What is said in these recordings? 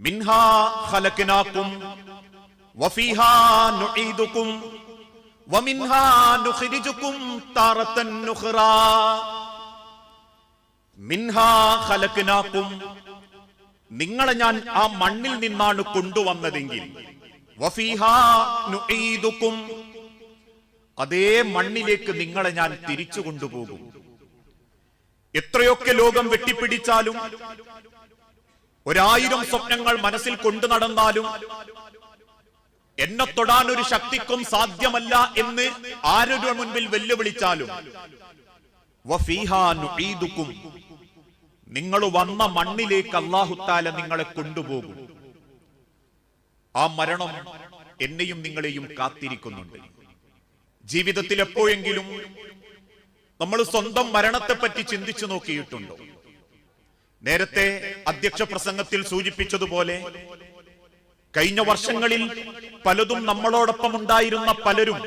മിൻഹാ ഖലഖനാകും വഫീഹാ നുഈദുകും വമിൻഹാ നുഖ്രിജുകും നുഖ്റാ. മിൻഹാ ഖലഖനാകും നിങ്ങളെ ഞാൻ ആ മണ്ണിൽ നിന്നാണ് കൊണ്ടുവന്നതെങ്കിൽ വഫീഹാ നുഈദുകും അതേ മണ്ണിലേക്ക് നിങ്ങളെ ഞാൻ തിരിച്ചു കൊണ്ടുപോകും. എത്രയൊക്കെ ലോകം വെട്ടിപ്പിടിച്ചാലും ഒരായിരം സ്വപ്നങ്ങൾ മനസ്സിൽ കൊണ്ടു നടന്നാലും എന്നെ തൊടാൻ ഒരു ശക്തിക്കും സാധ്യമല്ല എന്ന് ആരുടെ മുൻപിൽ വെല്ലുവിളിച്ചാലും. നിങ്ങൾ വന്ന മണ്ണിലേക്ക് അള്ളാഹുത്താല നിങ്ങളെ കൊണ്ടുപോകും. ആ മരണം എന്നെയും നിങ്ങളെയും കാത്തിരിക്കുന്നുണ്ട്. ജീവിതത്തിൽ എപ്പോഴെങ്കിലും നമ്മൾ സ്വന്തം മരണത്തെപ്പറ്റി ചിന്തിച്ചു നോക്കിയിട്ടുണ്ടോ? നേരത്തെ അധ്യക്ഷ പ്രസംഗത്തിൽ സൂചിപ്പിച്ചതുപോലെ കഴിഞ്ഞ വർഷങ്ങളിൽ പലതും നമ്മളോടൊപ്പം ഉണ്ടായിരുന്ന പലരും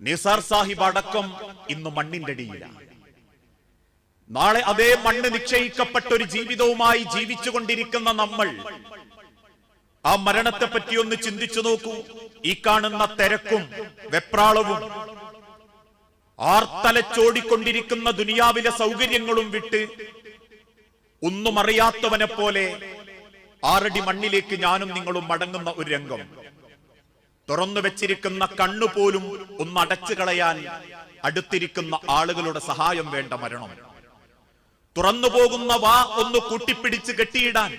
നിസാർ സാഹിബ് അടക്കം ഇന്ന് മണ്ണിന്റെ അടിയിലാണ്. നാളെ അതേ മണ്ണ് നിശ്ചയിക്കപ്പെട്ട ഒരു ജീവിതവുമായി ജീവിച്ചുകൊണ്ടിരിക്കുന്ന നമ്മൾ ആ മരണത്തെ പറ്റി ഒന്ന് ചിന്തിച്ചു നോക്കൂ. ഈ കാണുന്ന തിരക്കും വെപ്രാളവും ആർത്തലച്ചോടിക്കൊണ്ടിരിക്കുന്ന ദുനിയാവിലെ സൗകര്യങ്ങളും വിട്ട് ഒന്നും അറിയാത്തവനെ പോലെ ആറടി മണ്ണിലേക്ക് ഞാനും നിങ്ങളും മടങ്ങുന്ന ഒരു രംഗം. തുറന്നു വെച്ചിരിക്കുന്ന കണ്ണുപോലും ഒന്ന് അടച്ചു കളയാൻ അടുത്തിരിക്കുന്ന ആളുകളുടെ സഹായം വേണ്ട മരണം. തുറന്നു പോകുന്ന വാ ഒന്ന് കൂട്ടിപ്പിടിച്ച് കെട്ടിയിടാൻ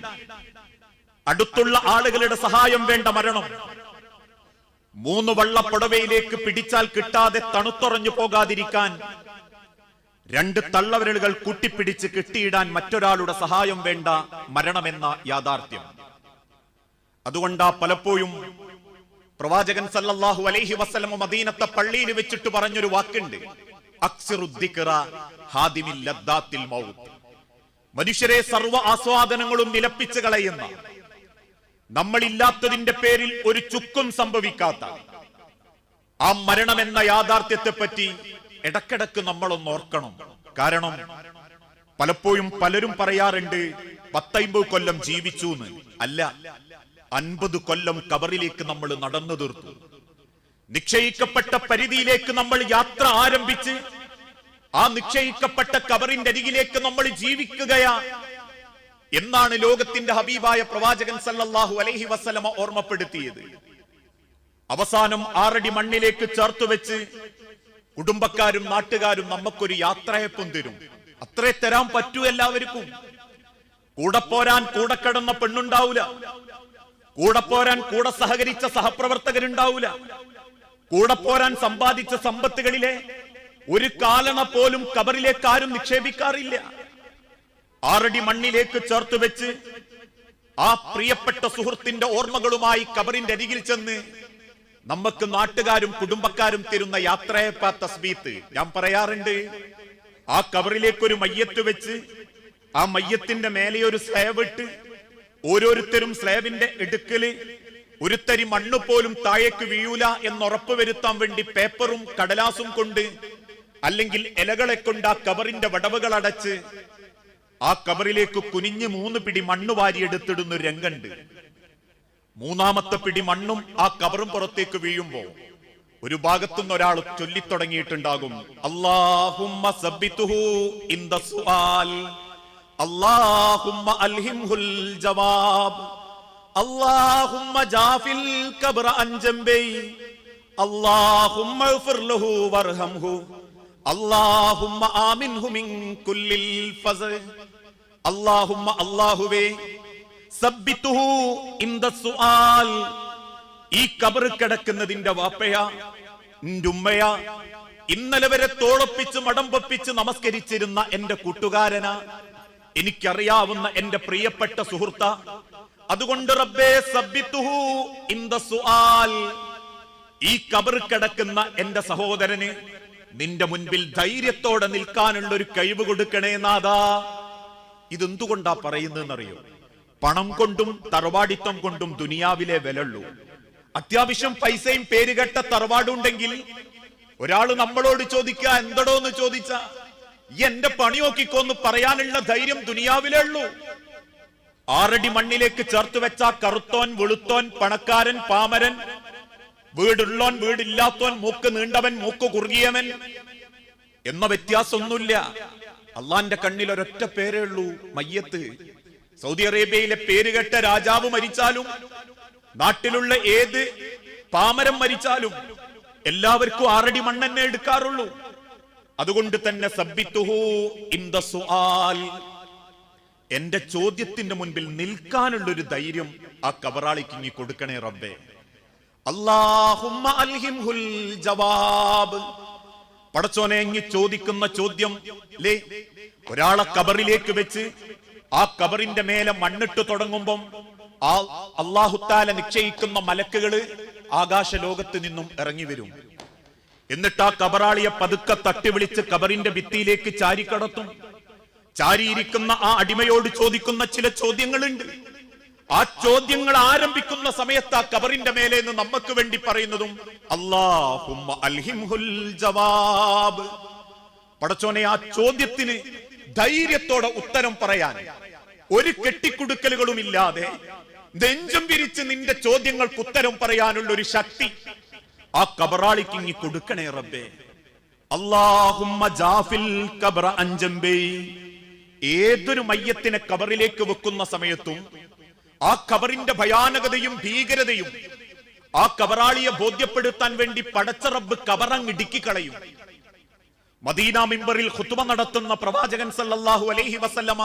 അടുത്തുള്ള ആളുകളുടെ സഹായം വേണ്ട മരണം. മൂന്ന് വള്ളപ്പുടവയിലേക്ക് പിടിച്ചാൽ കിട്ടാതെ തണുത്തുറഞ്ഞു പോകാതിരിക്കാൻ രണ്ട് തള്ളവിരലുകൾ കൂട്ടിപ്പിടിച്ച് കെട്ടിയിടാൻ മറ്റൊരാളുടെ സഹായം വേണ്ട മരണമെന്ന യാഥാർത്ഥ്യം. അതുകൊണ്ടാ പലപ്പോഴും പ്രവാചകൻ സല്ലല്ലാഹു അലൈഹി വസ്ലമ മദീനത്തെ പള്ളിയിൽ വെച്ചിട്ട് പറഞ്ഞൊരു വാക്കുണ്ട്. മനുഷ്യരെ സർവ ആസ്വാദനങ്ങളും നിലപ്പിച്ച് കളയുന്ന നമ്മളില്ലാത്തതിന്റെ പേരിൽ ഒരു ചുക്കും സംഭവിക്കാത്ത ആ മരണമെന്ന യാഥാർത്ഥ്യത്തെ പറ്റി ഇടക്കിടക്ക് നമ്മളൊന്ന് ഓർക്കണം. കാരണം പലപ്പോഴും പലരും പറയാറുണ്ട് പത്തൈമ്പത് കൊല്ലം ജീവിച്ചു എന്ന് അല്ല അൻപത് കൊല്ലം കബറിലേക്ക് നമ്മൾ നടന്നു തീർത്തു. നിക്ഷയിക്കപ്പെട്ട പരിധിയിലേക്ക് നമ്മൾ യാത്ര ആരംഭിച്ച് ആ നിക്ഷയിക്കപ്പെട്ട കബറിന്റെ അരികിലേക്ക് നമ്മൾ ജീവിക്കുകയാ. എന്നാണ് ലോകത്തിന്റെ ഹബീബായ പ്രവാചകൻ സല്ലല്ലാഹു അലൈഹി വസല്ലമ ഓർമ്മപ്പെടുത്തിയത്. അവസാനം ആറടി മണ്ണിലേക്ക് ചേർത്തു വെച്ച് കുടുംബക്കാരും നാട്ടുകാരും നമുക്കൊരു യാത്രയപ്പം തരും. അത്രേ തരാൻ പറ്റൂ എല്ലാവർക്കും. കൂടെ പോരാൻ കൂടെ കിടന്ന പെണ്ണുണ്ടാവൂല. കൂടെ പോരാൻ കൂടെ സഹകരിച്ച സഹപ്രവർത്തകരുണ്ടാവൂല. കൂടെ പോരാൻ സമ്പാദിച്ച സമ്പത്തുകളിലെ ഒരു കാലണ പോലും കബറിലേക്ക് ആരും നിക്ഷേപിക്കാറില്ല. ആറടി മണ്ണിലേക്ക് ചേർത്ത് വെച്ച് ആ പ്രിയപ്പെട്ട സുഹൃത്തിന്റെ ഓർമ്മകളുമായി കബറിന്റെ അരികിൽ ചെന്ന് നമുക്ക് നാട്ടുകാരും കുടുംബക്കാരും തരുന്ന യാത്രയപ്പ തസ്ബീത്ത്. ഞാൻ പറയാറുണ്ട് ആ കവറിലേക്ക് ഒരു മയ്യത്ത് വെച്ച് ആ മയ്യത്തിന്റെ മേലെ ഒരു സ്ലേവ് ഇട്ട് ഓരോരുത്തരും സ്ലേവിന്റെ എടുക്കൽ ഒരുത്തരി തരി മണ്ണ് പോലും താഴേക്ക് വീഴൂല എന്നുറപ്പ് വരുത്താൻ വേണ്ടി പേപ്പറും കടലാസും കൊണ്ട് അല്ലെങ്കിൽ ഇലകളെ കൊണ്ട് ആ കവറിന്റെ വടവുകൾ അടച്ച് ആ കവറിലേക്ക് കുനിഞ്ഞ് മൂന്ന് പിടി മണ്ണ് വാരിയെടുത്തിടുന്ന ഒരു രംഗണ്ട്. മൂന്നാമത്തെ പിടി മണ്ണും ആ കബറും പുറത്തേക്ക് വീഴുമ്പോ ഒരു ഭാഗത്തുനിന്ന് ഒരാൾ ചൊല്ലിത്തുടങ്ങിയിട്ടുണ്ടാകും. അള്ളാഹുമ്മ അള്ളാഹുവേ ജവാബ്. ജാഫിൽ കബ്ര വർഹംഹു. ആമിൻഹു മിൻ കുല്ലിൽ ഫസ്. അല്ലാഹുവേ ഈ കബർ കിടക്കുന്നതിന്റെ വാപ്പയാ ഉമ്മയാ. ഇന്നലെ വരെ തോളപ്പിച്ച് മടംപൊപ്പിച്ച് നമസ്കരിച്ചിരുന്ന എന്റെ കൂട്ടുകാരനാ. എനിക്കറിയാവുന്ന എന്റെ പ്രിയപ്പെട്ട സുഹൃത്ത. അതുകൊണ്ട് റബ്ബേ സബ്ബിത്തുഹു സുആൽ. ഈ കബർ കിടക്കുന്ന എന്റെ സഹോദരന് നിന്റെ മുൻപിൽ ധൈര്യത്തോടെ നിൽക്കാനുള്ള ഒരു കഴിവ് കൊടുക്കണേ നാഥാ. ഇതെന്തുകൊണ്ടാ പറയുന്നതെന്നറിയോ? പണം കൊണ്ടും തറവാടിത്തം കൊണ്ടും ദുനിയാവിലെ വിലള്ളൂ അത്യാവശ്യം പൈസയും പേരുകെട്ട തറവാടുണ്ടെങ്കിൽ ഒരാൾ നമ്മളോട് ചോദിക്കുക എന്തടോ എന്ന് ചോദിച്ച? ഈ എന്റെ പണി നോക്കിക്കോന്ന് പറയാനുള്ള ധൈര്യം ദുനിയാവിലേ ഉള്ളൂ. ആറടി മണ്ണിലേക്ക് ചേർത്ത് വെച്ച കറുത്തോൻ വെളുത്തോൻ പണക്കാരൻ പാമരൻ. വീടുള്ളോൻ വീടില്ലാത്തോൻ മൂക്ക് നീണ്ടവൻ മൂക്ക് കുറുകിയവൻ. എന്ന വ്യത്യാസമൊന്നുമില്ല. അള്ളാന്റെ കണ്ണിൽ ഒരൊറ്റ പേരേ ഉള്ളൂ മയ്യത്ത്. സൗദി അറേബ്യയിലെ പേരുകെട്ട രാജാവ് മരിച്ചാലും നാട്ടിലുള്ള ഏത് പാമരം മരിച്ചാലും എല്ലാവർക്കും ആറടി മണ്ണെന്നെ എടുക്കാറുള്ളൂ. അതുകൊണ്ട് തന്നെ എന്റെ ചോദ്യത്തിന്റെ മുൻപിൽ നിൽക്കാനുള്ള ഒരു ധൈര്യം ആ കബറാളിക്ക് ഇനി കൊടുക്കണേ റബ്ബേ. ജവാബ്. പടച്ചോനെ ഇങ്ങി ചോദിക്കുന്ന ചോദ്യം ഒരാളെ കബറിലേക്ക് വെച്ച് ആ കബറിന്റെ മേലെ മണ്ണിട്ട് തുടങ്ങുമ്പം ആ അള്ളാഹുത്താല നിശ്ചയിക്കുന്ന മലക്കുകൾ ആകാശ ലോകത്ത് നിന്നും ഇറങ്ങി വരും. എന്നിട്ട് ആ കബറാളിയെ പതുക്കെ തട്ടി വിളിച്ച് കബറിന്റെ ഭിത്തിയിലേക്ക് ചാരിക്കടത്തും ചാരിയിരിക്കുന്ന ആ അടിമയോട് ചോദിക്കുന്ന ചില ചോദ്യങ്ങളുണ്ട്. ആ ചോദ്യങ്ങൾ ആരംഭിക്കുന്ന സമയത്ത് ആ കബറിന്റെ മേലെ നിന്ന് നമുക്ക് വേണ്ടി പറയുന്നതും അല്ലാഹുമ്മ അൽഹിംഹുൽ ജവാബ്. പടച്ചോനെ ആ ചോദ്യത്തിന് ധൈര്യത്തോടെ ഉത്തരം പറയാൻ ഒരു കെട്ടിക്കുടുക്കലുകളും ഇല്ലാതെ നെഞ്ചം പിരിച്ച് നിന്റെ ചോദ്യങ്ങൾക്ക് ഉത്തരം പറയാനുള്ള ഒരു ശക്തി ആ കബറാളിക്ക് ഇങ്ങി കൊടുക്കണേ റബ്ബേ. അല്ലാഹുമ്മ ജാഫിൽ കബറ അഞ്ചമ്പേ ഏതൊരു മയ്യത്തിനെ കബറിലേക്ക് വെക്കുന്ന സമയത്തും ആ കബറിന്റെ ഭയാനകതയും ഭീകരതയും ആ കബറാളിയെ ബോധ്യപ്പെടുത്താൻ വേണ്ടി പടച്ച റബ്ബ് കബറങ്ങിടുക്കി കളയും മദീന മിമ്പറിൽ ഖുത്ബ നടത്തുന്ന പ്രവാചകൻ സല്ലല്ലാഹു അലൈഹി വസല്ലമ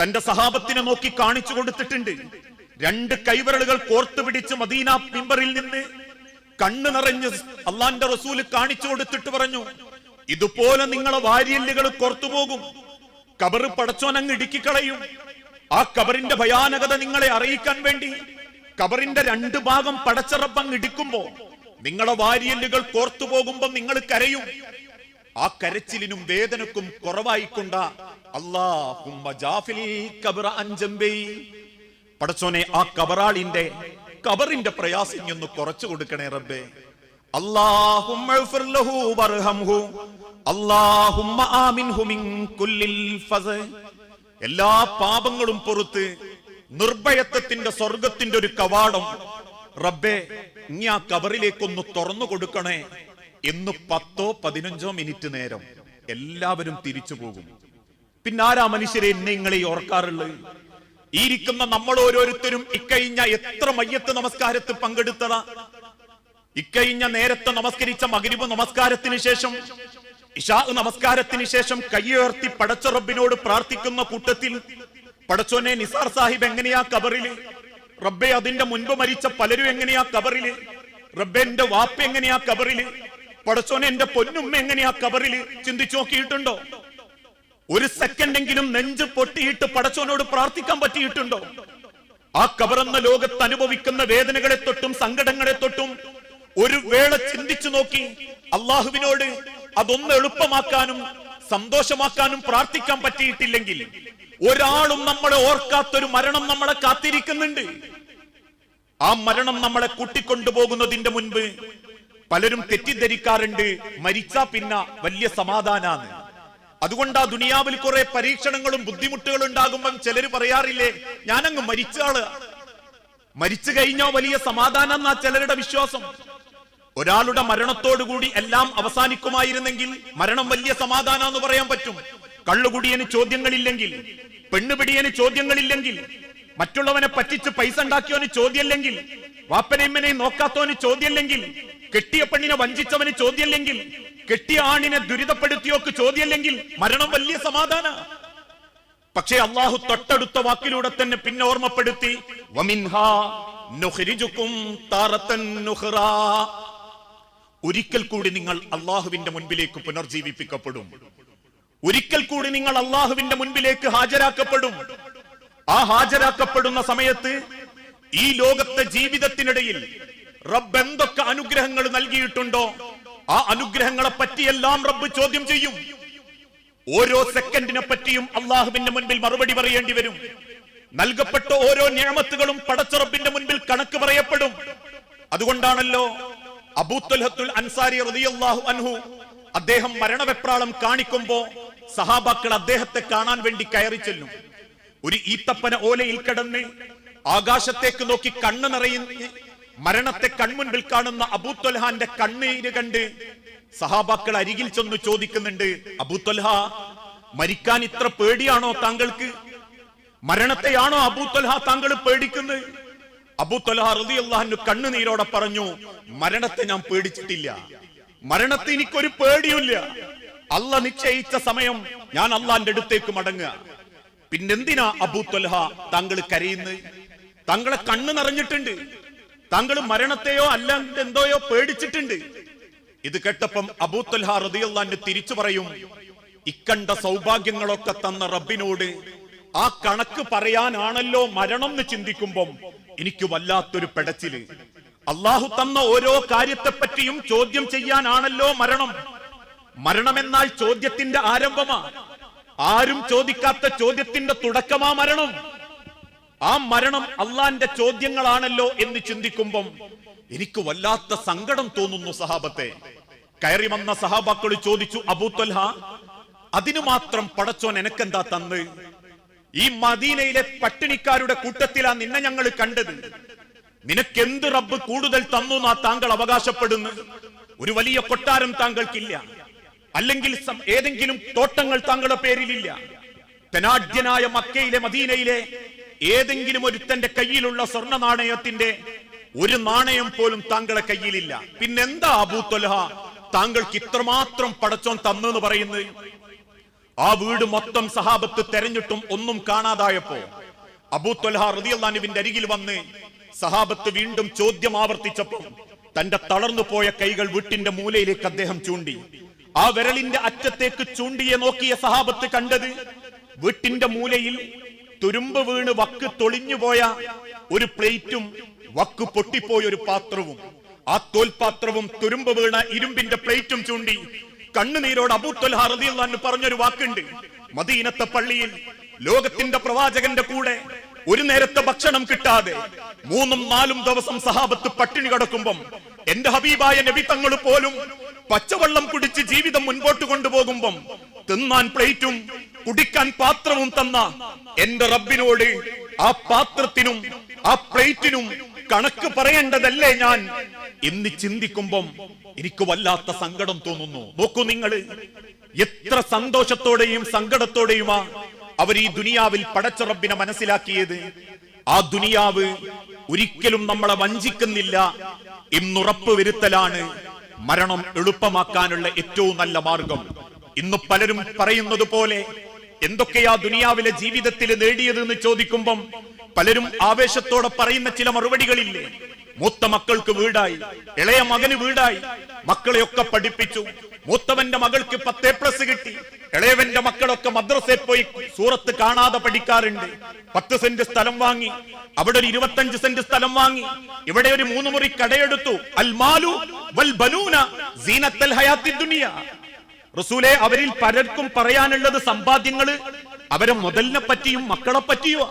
തന്റെ സഹാബത്തിനെ നോക്കി കാണിച്ചു കൊടുത്തിട്ടുണ്ട്. രണ്ട് കൈവരലുകൾ കോർത്തു പിടിച്ച് മദീന മിമ്പറിൽ നിന്ന് കണ്ണു നിറഞ്ഞ് അള്ളാന്റെ റസൂൽ കാണിച്ചു കൊടുത്തിട്ട് പറഞ്ഞു ഇതുപോലെ നിങ്ങളെ വാര്യല്ലുകൾ കോർത്തുപോകും കബറ് പടച്ചോനങ്ങ് ഇടുക്കിക്കളയും. ആ കബറിന്റെ ഭയാനകത നിങ്ങളെ അറിയിക്കാൻ വേണ്ടി കബറിന്റെ രണ്ട് ഭാഗം പടച്ചറപ്പങ്ങ് ഇടിക്കുമ്പോ നിങ്ങളെ വാര്യല്ലുകൾ കോർത്തു പോകുമ്പോ നിങ്ങൾ കരയും. ആ കരച്ചിലിനും വേദനക്കും കുറവായിക്കൊണ്ട പടച്ചോനെ ആ കബറാളിന്റെ കബറിന്റെ പ്രയാസം ഒന്ന് കുറച്ചു കൊടുക്കണേ റബ്ബേ. എല്ലാ പാപങ്ങളും പൊറത്ത് നിർഭയത്വത്തിന്റെ സ്വർഗത്തിന്റെ ഒരു കവാടം. റബ്ബേ ഇനി ആ കബറിലേക്കൊന്ന് തുറന്നു കൊടുക്കണേ. എന്ന് പത്തോ പതിനഞ്ചോ മിനിറ്റ് നേരം എല്ലാവരും തിരിച്ചു പോകും. പിന്നെ ആരാ മനുഷ്യരെ എന്നെ നിങ്ങളെ ഓർക്കാറുള്ളത്? ഈ ഇരിക്കുന്ന നമ്മൾ ഓരോരുത്തരും ഇക്കഴിഞ്ഞ എത്ര മയ്യത്ത് നമസ്കാരത്ത് പങ്കെടുത്തതാ? ഇക്കഴിഞ്ഞ നേരത്തെ നമസ്കരിച്ച മകരിവ് നമസ്കാരത്തിന് ശേഷം ഇഷാ നമസ്കാരത്തിന് ശേഷം കൈയുയർത്തി പടച്ച റബ്ബിനോട് പ്രാർത്ഥിക്കുന്ന കൂട്ടത്തിൽ പടച്ചോനെ നിസാർ സാഹിബ് എങ്ങനെയാ കബറിൽ? റബ്ബെ അതിന്റെ മുൻപ് മരിച്ച പലരും എങ്ങനെയാ കബറിൽ? റബ്ബെ എന്റെ വാപ്പ എങ്ങനെയാ കബറിൽ? പടച്ചോനെ എന്റെ പൊന്നുമ്മ എങ്ങനെയാ കബറിൽ ചിന്തിച്ചു നോക്കിയിട്ടുണ്ടോ? ഒരു സെക്കൻഡ് എങ്കിലും നെഞ്ച് പൊട്ടിയിട്ട് പടച്ചോനോട് പ്രാർത്ഥിക്കാൻ പറ്റിയിട്ടുണ്ടോ? ആ കബറെന്ന ലോകത്ത് അനുഭവിക്കുന്ന വേദനകളെ തൊട്ടും സങ്കടങ്ങളെ തൊട്ടും ഒരു വേള ചിന്തിച്ചു നോക്കി അള്ളാഹുവിനോട് അതൊന്ന് എളുപ്പമാക്കാനും സന്തോഷമാക്കാനും പ്രാർത്ഥിക്കാൻ പറ്റിയിട്ടില്ലെങ്കിൽ ഒരാളും നമ്മളെ ഓർക്കാത്തൊരു മരണം നമ്മളെ കാത്തിരിക്കുന്നുണ്ട്. ആ മരണം നമ്മളെ കൂട്ടിക്കൊണ്ടുപോകുന്നതിന്റെ മുൻപ് പലരും തെറ്റിദ്ധരിക്കാറുണ്ട്. മരിച്ചാ പിന്നെ വലിയ സമാധാനാണ് അതുകൊണ്ട് ആ ദുനിയാവിൽ കുറെ പരീക്ഷണങ്ങളും ബുദ്ധിമുട്ടുകളും ഉണ്ടാകുമ്പം ചിലർ പറയാറില്ലേ ഞാനങ്ങ് മരിച്ച ആൾ മരിച്ചു കഴിഞ്ഞോ വലിയ സമാധാനം ചിലരുടെ വിശ്വാസം. ഒരാളുടെ മരണത്തോടുകൂടി എല്ലാം അവസാനിക്കുമായിരുന്നെങ്കിൽ മരണം വലിയ സമാധാനം എന്ന് പറയാൻ പറ്റും. കള്ളുകുടിയന് ചോദ്യങ്ങളില്ലെങ്കിൽ പെണ്ണുപിടിയന് ചോദ്യങ്ങളില്ലെങ്കിൽ മറ്റുള്ളവനെ പറ്റിച്ച് പൈസ ഉണ്ടാക്കിയവന് ചോദ്യമില്ലെങ്കിൽ വാപ്പനെമ്മനെയും നോക്കാത്തവന് ചോദ്യമില്ലെങ്കിൽ കെട്ടിയ പെണ്ണിനെ വഞ്ചിച്ചവന് ചോദ്യമില്ലെങ്കിൽ കെട്ടിയ ആണിനെ ദുരിതപ്പെടുത്തിയോക്ക് ചോദ്യമില്ലെങ്കിൽ മരണം വലിയ സമാധാന. പക്ഷേ അള്ളാഹു തൊട്ടടുത്ത വാക്കിലൂടെ തന്നെ പിന്നെ ഓർമ്മപ്പെടുത്തി. ഒരിക്കൽ കൂടി നിങ്ങൾ അള്ളാഹുവിന്റെ മുൻപിലേക്ക് പുനർജീവിപ്പിക്കപ്പെടും. ഒരിക്കൽ കൂടി നിങ്ങൾ അള്ളാഹുവിന്റെ മുൻപിലേക്ക് ഹാജരാക്കപ്പെടും. ആ ഹാജരാക്കപ്പെടുന്ന സമയത്ത് ഈ ലോകത്തെ ജീവിതത്തിനിടയിൽ റബ്ബ് എന്തൊക്കെ അനുഗ്രഹങ്ങൾ നൽകിയിട്ടുണ്ടോ ആ അനുഗ്രഹങ്ങളെ പറ്റിയെല്ലാം റബ്ബ് ചോദ്യം ചെയ്യും. ഓരോ സെക്കൻഡിനെ പറ്റിയും അള്ളാഹുവിന്റെ മുൻപിൽ മറുപടി പറയേണ്ടി വരും. നൽകപ്പെട്ട ഓരോ ഞാമത്തുകളും പടച്ചുറപ്പിന്റെ മുൻപിൽ കണക്ക് പറയപ്പെടും. അതുകൊണ്ടാണല്ലോ അബൂത്തുൽ അൻസാരി റളിയല്ലാഹു അൻഹു അദ്ദേഹം മരണവെപ്രാളം കാണിക്കുമ്പോ സഹാബാക്കൾ അദ്ദേഹത്തെ കാണാൻ വേണ്ടി കയറി ചെല്ലും. ഒരു ഈത്തപ്പന ഓലയിൽ കിടന്ന് ആകാശത്തേക്ക് നോക്കി കണ്ണ് നിറയുന്ന മരണത്തെ കൺമുൻപിൽ കാണുന്ന അബൂത്തൊൽഹാന്റെ കണ്ണീര് കണ്ട് സഹാബാക്കൾ അരികിൽ ചെന്ന് ചോദിക്കുന്നുണ്ട് അബൂത്തൊൽഹ മരിക്കാൻ ഇത്ര പേടിയാണോ താങ്കൾക്ക്? മരണത്തെയാണോ അബൂത്തൊൽഹ താങ്കൾ പേടിക്കുന്നത്? അബൂത്തൊൽഹ റളിയല്ലാഹു കണ്ണുനീരോടെ പറഞ്ഞു മരണത്തെ ഞാൻ പേടിച്ചിട്ടില്ല. മരണത്തെ എനിക്കൊരു പേടിയില്ല അല്ല നിശ്ചയിച്ച സമയം ഞാൻ അള്ളാന്റെ അടുത്തേക്ക് മടങ്ങുക. പിന്നെന്തിനാ അബൂത്വൽഹ താങ്കൾ കരയുന്നത്? താങ്കളെ കണ്ണ് നിറഞ്ഞിട്ടുണ്ട്. താങ്കൾ മരണത്തെയോ അല്ലാണ്ട് എന്തോയോ പേടിച്ചിട്ടുണ്ട്. ഇത് കേട്ടപ്പം അബൂത്വൽഹ റതിയുള്ള തിരിച്ചു പറയും ഇക്കണ്ട സൗഭാഗ്യങ്ങളൊക്കെ തന്ന റബ്ബിനോട് ആ കണക്ക് പറയാനാണല്ലോ മരണം എന്ന് ചിന്തിക്കുമ്പം എനിക്ക് വല്ലാത്തൊരു പെടച്ചിൽ. അള്ളാഹു തന്ന ഓരോ കാര്യത്തെ പറ്റിയും ചോദ്യം ചെയ്യാനാണല്ലോ മരണം. മരണമെന്നാൽ ചോദ്യത്തിന്റെ ആരംഭമാ. ആരും ചോദിക്കാത്ത ചോദ്യത്തിന്റെ തുടക്കമാ മരണം. ആ മരണം അള്ളാന്റെ ചോദ്യങ്ങളാണല്ലോ എന്ന് ചിന്തിക്കുമ്പം എനിക്ക് വല്ലാത്ത സങ്കടം തോന്നുന്നു സഹാബത്തെ. കയറി വന്ന സഹാബാക്കൾ ചോദിച്ചു അബൂത്വൽഹ അതിനു മാത്രം പടച്ചോൻ എനക്കെന്താ തന്ന്? ഈ മദീനയിലെ പട്ടിണിക്കാരുടെ കൂട്ടത്തിലാ നിന്നെ ഞങ്ങൾ കണ്ടത്. നിനക്കെന്ത് റബ്ബ് കൂടുതൽ തന്നു താങ്കൾ അവകാശപ്പെടുന്നു ഒരു വലിയ കൊട്ടാരം താങ്കൾക്കില്ല. അല്ലെങ്കിൽ ഏതെങ്കിലും തോട്ടങ്ങൾ താങ്കളുടെ പേരിലില്ല. ധനാഢ്യനായ മക്കയിലെ മദീനയിലെ ഏതെങ്കിലും ഒരുത്തന്റെ കയ്യിലുള്ള സ്വർണ നാണയത്തിന്റെ ഒരു നാണയം പോലും താങ്കളെ കയ്യിലില്ല. പിന്നെന്താ അബൂത്തൊലഹ താങ്കൾക്ക് ഇത്രമാത്രം പടച്ചോൻ തന്നു എന്ന് പറയുന്നത്? ആ വീട് മൊത്തം സഹാബത്ത് തെരഞ്ഞിട്ടും ഒന്നും കാണാതായപ്പോ അബൂത്തൊലഹ റതിയല്ലാനുവിന്റെ അരികിൽ വന്ന് സഹാബത്ത് വീണ്ടും ചോദ്യം ആവർത്തിച്ചപ്പോൾ തന്റെ തളർന്നു പോയ കൈകൾ വീട്ടിന്റെ മൂലയിലേക്ക് അദ്ദേഹം ചൂണ്ടി. ആ വിരലിന്റെ അറ്റത്തേക്ക് ചൂണ്ടിയെ നോക്കിയ സഹാബത്ത് കണ്ടത് വീട്ടിന്റെ മൂലയിൽ തുരുമ്പ് വീണ് വക്ക് തൊളിഞ്ഞു പോയ ഒരു പ്ലേറ്റും വക്ക് പൊട്ടിപ്പോയ ഒരു പാത്രവും. ആ തോൽപാത്രവും തുരുമ്പ് വീണ ഇരുമ്പിന്റെ പ്ലേറ്റും ചൂണ്ടി കണ്ണുനീരോട് അബൂത്തൊൽഹ റളിയല്ലാഹു പറഞ്ഞൊരു വാക്കുണ്ട്. മദീനത്തെ പള്ളിയിൽ ലോകത്തിന്റെ പ്രവാചകന്റെ കൂടെ ഒരു നേരത്തെ ഭക്ഷണം കിട്ടാതെ മൂന്നും നാലും ദിവസം സഹാബത്ത് പട്ടിണി കിടക്കുമ്പം എന്റെ ഹബീബായ നബി തങ്ങൾ പോലും പച്ചവെള്ളം കുടിച്ച് ജീവിതം മുൻപോട്ട് കൊണ്ടുപോകുമ്പം തിന്നാൻ പ്ലേറ്റും കുടിക്കാൻ പാത്രവും തന്ന എന്റെ റബ്ബിനോട് ആ പാത്രത്തിനും ആ പ്ലേറ്റിനും കണക്ക് പറയേണ്ടതല്ലേ ഞാൻ? എന്ന് ചിന്തിക്കുമ്പം എനിക്ക് വല്ലാത്ത സങ്കടം തോന്നുന്നു. നോക്കൂ നിങ്ങൾ എത്ര സന്തോഷത്തോടെയും സങ്കടത്തോടെയുമാ അവർ ഈ ദുനിയാവിൽ പടച്ച റബ്ബിനെ മനസ്സിലാക്കിയത്. ആ ദുനിയാവ് ഒരിക്കലും നമ്മളെ വഞ്ചിക്കുന്നില്ല. എന്നുറപ്പ് വരുത്തലാണ്. മരണം എളുപ്പമാക്കാനുള്ള ഏറ്റവും നല്ല മാർഗം. ഇന്ന് പലരും പറയുന്നത് പോലെ എന്തൊക്കെയാ ദുനിയാവിലെ ജീവിതത്തിൽ നേടിയതെന്ന് ചോദിക്കുമ്പം പലരും ആവേശത്തോടെ പറയുന്ന ചില മറുപടികളില്ലേ. മൂത്ത മക്കൾക്ക് വീടായി ഇളയ മകന് വീടായി മക്കളെയൊക്കെ പഠിപ്പിച്ചു മൂത്തവന്റെ മകൾക്ക് പത്തേ പ്ലസ് കിട്ടി. ഇളയവന്റെ മക്കളൊക്കെ മദ്രസയിൽ പോയി സൂറത്ത് കാണാതെ പഠിക്കാറുണ്ട്. പത്ത് സെന്റ് സ്ഥലം വാങ്ങി. അവിടെ ഒരു ഇരുപത്തഞ്ച് സെന്റ് സ്ഥലം വാങ്ങി. ഇവിടെ ഒരു മൂന്ന് മുറി കടയെടുത്തു. അൽമാലു വൽ ബനൂന സീനത്തൽ ഹയാത്തി ദുനിയ. റസൂലെ അവരിൽ പലർക്കും പറയാനുള്ളത് സമ്പാദ്യങ്ങൾ അവരെ മുതലിനെ പറ്റിയും മക്കളെ പറ്റിയോ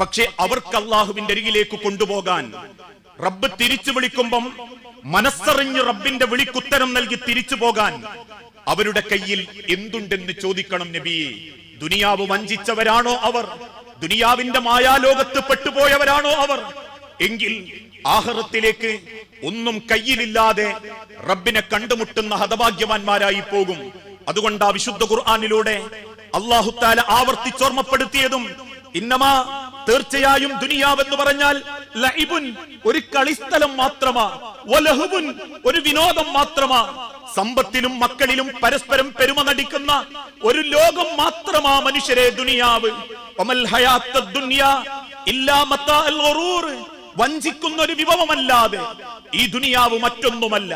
പക്ഷെ അവർക്ക് അള്ളാഹുവിന്റെ അരികിലേക്ക് കൊണ്ടുപോകാൻ റബ്ബ് തിരിച്ചു വിളിക്കുമ്പം മനസ്സറിഞ്ഞ് റബ്ബിന്റെ വിളിക്കുത്തരം നൽകി തിരിച്ചു പോകാൻ അവരുടെ കയ്യിൽ എന്തുണ്ടെന്ന് ചോദിക്കണം നബിയെ ദുനിയാവ് വഞ്ചിച്ചവരാണോ അവർ? ദുനിയാവിന്റെ മായാലോകത്ത് പെട്ടുപോയവരാണോ അവർ? എങ്കിൽ ആഹ്റത്തിലേക്ക് ഒന്നും കയ്യിലില്ലാതെ റബ്ബിനെ കണ്ടുമുട്ടുന്ന ഹതഭാഗ്യവാന്മാരായി പോകും. അതുകൊണ്ട് ആ വിശുദ്ധ ഖുർആാനിലൂടെ അള്ളാഹുത്താല ആവർത്തിച്ചോർമ്മപ്പെടുത്തിയതും ഇന്നമാ തീർച്ചയായും ദുനിയാവെന്ന് പറഞ്ഞാൽ ലൈബുൻ ഒരു കളിസ്ഥലം മാത്രമാ. വലഹുബുൻ ഒരു വിനോദം മാത്രമാ. സമ്പത്തിലും മക്കളിലും പരസ്പരം പെരുമ നടിക്കുന്ന ഒരു ലോകം മാത്രമാ മനുഷ്യരെ ദുനിയാവ്. വമൽ ഹയാത്ത ദുനിയ ഇല്ലാ മത്താഅൽ ഗുറൂർ. വഞ്ചിക്കുന്ന ഒരു വിഭവമല്ലാതെ ഈ ദുനിയാവ് മറ്റൊന്നുമല്ല.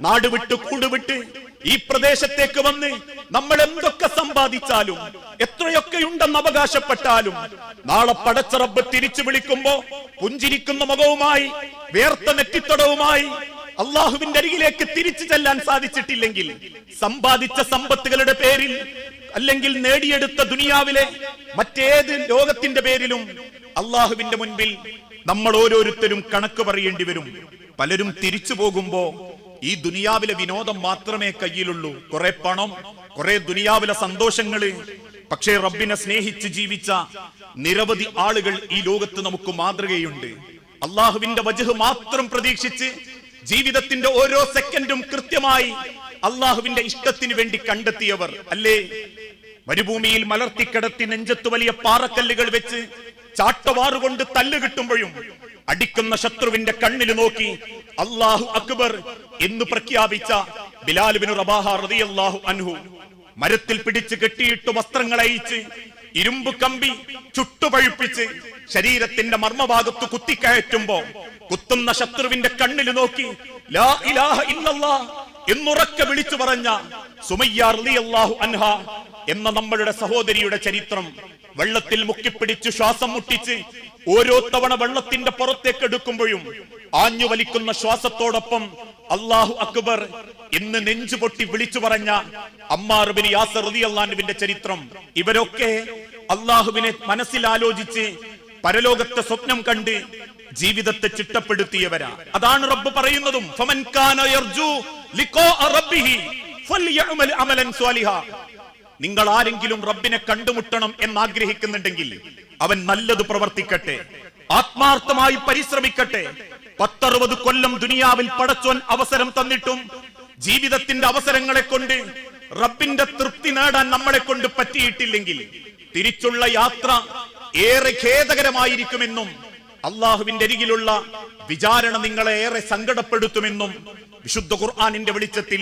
നാട് വിട്ട് കൂടുവിട്ട് ഈ പ്രദേശത്തേക്ക് വന്ന് നമ്മൾ എന്തൊക്കെ സമ്പാദിച്ചാലും എത്രയൊക്കെ ഉണ്ടെന്ന് അവകാശപ്പെട്ടാലും നാളെ പടച്ചറബ് തിരിച്ചു വിളിക്കുമ്പോ പുഞ്ചിരിക്കുന്ന മുഖവുമായി വേർത്ത നെറ്റിത്തടവുമായി അള്ളാഹുവിന്റെ അരികിലേക്ക് തിരിച്ചു ചെല്ലാൻ സാധിച്ചിട്ടില്ലെങ്കിൽ സമ്പാദിച്ച സമ്പത്തുകളുടെ പേരിൽ അല്ലെങ്കിൽ നേടിയെടുത്ത ദുനിയാവിലെ മറ്റേത് ലോകത്തിന്റെ പേരിലും അള്ളാഹുവിന്റെ മുൻപിൽ നമ്മൾ ഓരോരുത്തരും കണക്ക് പറയേണ്ടി വരും. പലരും തിരിച്ചു പോകുമ്പോ ഈ ദുനിയാവിലെ വിനോദം മാത്രമേ കയ്യിലുള്ളൂ. കുറെ പണം കുറെ ദുനിയാവിലെ സന്തോഷങ്ങൾ. പക്ഷേ റബ്ബിനെ സ്നേഹിച്ച് ജീവിച്ച നിരവധി ആളുകൾ ഈ ലോകത്ത് നമുക്ക് മാതൃകയുണ്ട്. അള്ളാഹുവിന്റെ വജഹ് മാത്രം പ്രതീക്ഷിച്ച് ജീവിതത്തിന്റെ ഓരോ സെക്കൻഡും കൃത്യമായി അള്ളാഹുവിന്റെ ഇഷ്ടത്തിന് വേണ്ടി കണ്ടെത്തിയവർ. അല്ലേ? മരുഭൂമിയിൽ മലർത്തിക്കിടത്തി നെഞ്ചത്ത് വലിയ പാറക്കല്ലുകൾ വെച്ച് ചാട്ടവാറുകൊണ്ട് തല്ല് കിട്ടുമ്പോഴും അടിക്കുന്ന ശത്രുവിന്റെ കണ്ണിൽ നോക്കി അള്ളാഹു അക്ബർ എന്ന് പ്രഖ്യാപിച്ച ബിലാലുബിന് റബാഹ റളിയല്ലാഹു അൻഹു മരത്തിൽ പിടിച്ച് കെട്ടിയിട്ട് വസ്ത്രങ്ങൾ അയച്ച് ഇരുമ്പ് കമ്പി ചുട്ടുപഴുപ്പിച്ച് ശരീരത്തിന്റെ മർമ്മഭാഗത്ത് കുത്തിക്കയറ്റുമ്പോ കുത്തുന്ന ശത്രുവിന്റെ കണ്ണിൽ നോക്കി ലാ ഇലാഹ എന്നുറക്കെ വിളിച്ചു പറഞ്ഞ സുമയ്യ റളിയല്ലാഹു അൻഹ എന്ന നമ്മളുടെ സഹോദരിയുടെ ചരിത്രം വെള്ളത്തിൽ മുക്കിപ്പിടിച്ച് ശ്വാസം മുട്ടിച്ച് ഓരോ തവണ വെള്ളത്തിന്റെ പുറത്തേക്ക് എടുക്കുമ്പോഴും ആഞ്ഞു വലിക്കുന്ന ശ്വാസത്തോടൊപ്പം അള്ളാഹു അക്ബർ ഇന്ന് നെഞ്ചു പൊട്ടി വിളിച്ചു പറഞ്ഞ അമ്മാറുബിന് ചരിത്രം. ഇവരൊക്കെ അള്ളാഹുവിനെ മനസ്സിലാലോചിച്ച് പരലോകത്തെ സ്വപ്നം കണ്ട് ജീവിതത്തെ ചിട്ടപ്പെടുത്തിയവരാ. അതാണ് റബ്ബ് പറയുന്നതും. ഫമൻ കാന യർജു റബ്ബിഹി അമലൻ നിങ്ങൾ ആരെങ്കിലും റബ്ബിനെ കണ്ടുമുട്ടണം എന്ന് ആഗ്രഹിക്കുന്നുണ്ടെങ്കിൽ അവൻ നല്ലത് പ്രവർത്തിക്കട്ടെ. ആത്മാർത്ഥമായി പരിശ്രമിക്കട്ടെ. പത്തറുപത് കൊല്ലം ദുനിയാവിൽ പടച്ചോൻ അവസരം തന്നിട്ടും ജീവിതത്തിന്റെ അവസരങ്ങളെ കൊണ്ട് റബ്ബിന്റെ തൃപ്തി നേടാൻ നമ്മളെ കൊണ്ട് പറ്റിയിട്ടില്ലെങ്കിൽ തിരിച്ചുള്ള യാത്ര ഏറെ ഖേദകരമായിരിക്കുമെന്നും അള്ളാഹുവിന്റെ അരികിലുള്ള വിചാരണ നിങ്ങളെ ഏറെ സങ്കടപ്പെടുത്തുമെന്നും വിശുദ്ധ ഖുർആാനിന്റെ വെളിച്ചത്തിൽ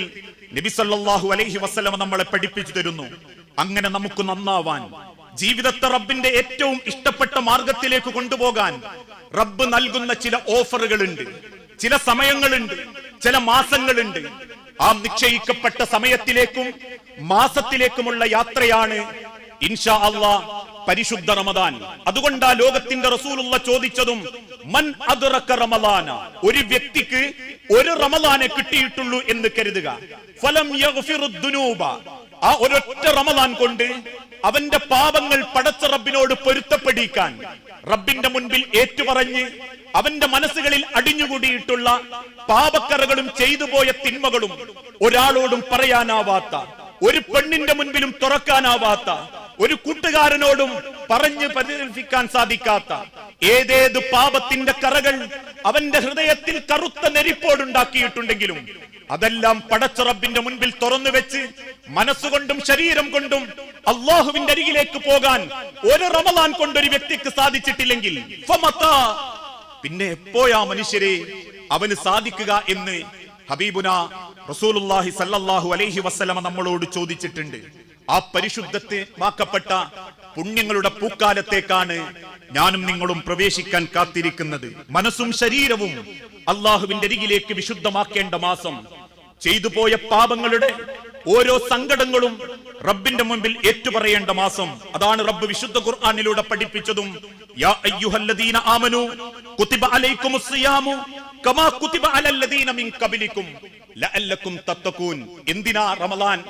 നബിസല്ലാഹു അലൈഹി വസ്ലമ നമ്മളെ പഠിപ്പിച്ചു തരുന്നു. അങ്ങനെ നമുക്ക് നന്നാവാൻ ജീവിതത്തെ റബ്ബിന്റെ ഏറ്റവും ഇഷ്ടപ്പെട്ട മാർഗത്തിലേക്ക് കൊണ്ടുപോകാൻ റബ്ബ് നൽകുന്ന ചില ഓഫറുകളുണ്ട് ചില സമയങ്ങളുണ്ട് ചില മാസങ്ങളുണ്ട്. ആ നിശ്ചയിക്കപ്പെട്ട സമയത്തിലേക്കും മാസത്തിലേക്കുമുള്ള യാത്രയാണ് ഇൻഷാ അള്ളാ പരിശുദ്ധ റമദാൻ. അതുകൊണ്ടാ ലോകത്തിന്റെ റസൂലുള്ള ചോദിച്ചതും മൻ അദ്റക റമദാന. ഒരു വ്യക്തിക്ക് ഒരു റമദാനെ കിട്ടിയിട്ടുള്ളൂ എന്ന് കരുതുക. ഫലം യഗ്ഫിറു ദുനൂബ. ആ ഒരൊറ്റ റമദാൻ കൊണ്ട് അവന്റെ പാപങ്ങൾ പടച്ച റബ്ബിനോട് പൊരുത്തപ്പെടിക്കാൻ റബ്ബിന്റെ മുൻപിൽ ഏറ്റുപറഞ്ഞ് അവന്റെ മനസ്സുകളിൽ അടിഞ്ഞുകൂടിയിട്ടുള്ള പാപക്കറകളും ചെയ്തുപോയ തിന്മകളും ഒരാളോടും പറയാനാവാത്ത ഒരു പെണ്ണിന്റെ മുൻപിലും തുറക്കാനാവാത്ത ഒരു കൂട്ടുകാരനോടും പറഞ്ഞു പരിഹരിക്കാൻ സാധിക്കാത്ത ഏതേത് പാപത്തിന്റെ കറകൾ അവന്റെ ഹൃദയത്തിൽ കറുത്ത നെരിപ്പോടുണ്ടാക്കിയിട്ടുണ്ടെങ്കിലും അതെല്ലാം പടച്ചുറബിന്റെ മുൻപിൽ തുറന്നു വെച്ച് മനസ്സുകൊണ്ടും ശരീരം കൊണ്ടും അള്ളാഹുവിന്റെ അരികിലേക്ക് പോകാൻ ഒരു റമലാൻ കൊണ്ട് ഒരു വ്യക്തിക്ക് സാധിച്ചിട്ടില്ലെങ്കിൽ പിന്നെ എപ്പോഴാ മനുഷ്യരെ അവന് സാധിക്കുക എന്ന് ഹബീബുന റസൂലുള്ളാഹി സല്ലല്ലാഹു അലൈഹി വസല്ലമ നമ്മളോട് ചോദിച്ചിട്ടുണ്ട്. ആ പരിശുദ്ധത്തെ മാക്കപ്പെട്ട പുണ്യങ്ങളുടെ പൂക്കാലത്തേക്കാണ് ഞാനും നിങ്ങളും പ്രവേശിക്കാൻ കാത്തിരിക്കുന്നത്. മനസ്സും ശരീരവും അള്ളാഹുവിന്റെ അരികിലേക്ക് വിശുദ്ധമാക്കേണ്ട മാസം. ചെയ്തു പോയ പാപങ്ങളുടെ ഓരോ സങ്കടങ്ങളും റബ്ബിന്റെ മുമ്പിൽ ഏറ്റുപറയേണ്ട മാസം. അതാണ് റബ്ബ് വിശുദ്ധ ഖുർആാനിലൂടെ പഠിപ്പിച്ചതും. യാ അയ്യുഹല്ലദീന കുതിബ കമാ കുതിബ അലല്ലദീന മിൻ ലഅല്ലക്കും തത്തഖൂൻ. എന്തിനാ റമലാൻ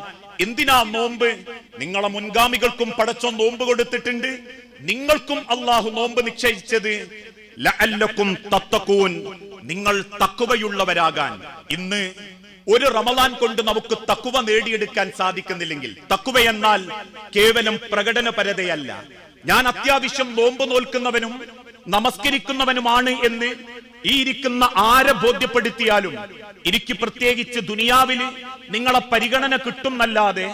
എന്തിനാ നോമ്പ്? നിങ്ങളെ മുൻഗാമികൾക്കും പടച്ചോ നോമ്പ് കൊടുത്തിട്ടുണ്ട്. നിങ്ങൾക്കും അള്ളാഹു നോമ്പ് നിശ്ചയിച്ചത് ലഅല്ലക്കും തത്തക്കൂൻ നിങ്ങൾ തക്കുവയുള്ളവരാകാൻ ഇന്ന് ഒരു റമലാൻ കൊണ്ട് നമുക്ക് തക്കുവ നേടിയെടുക്കാൻ സാധിക്കുന്നില്ലെങ്കിൽ തക്കുവ എന്നാൽ കേവലം പ്രകടനപരതയല്ല ഞാൻ അത്യാവശ്യം നോമ്പ് നോൽക്കുന്നവനും നമസ്കരിക്കുന്നവനുമാണ് എന്ന് ഈ ഇരിക്കുന്ന ആരെ ബോധ്യപ്പെടുത്തിയാലും എനിക്ക് പ്രത്യേകിച്ച് ദുനിയാവിൽ നിങ്ങളെ പരിഗണന കിട്ടുന്നല്ലാതെ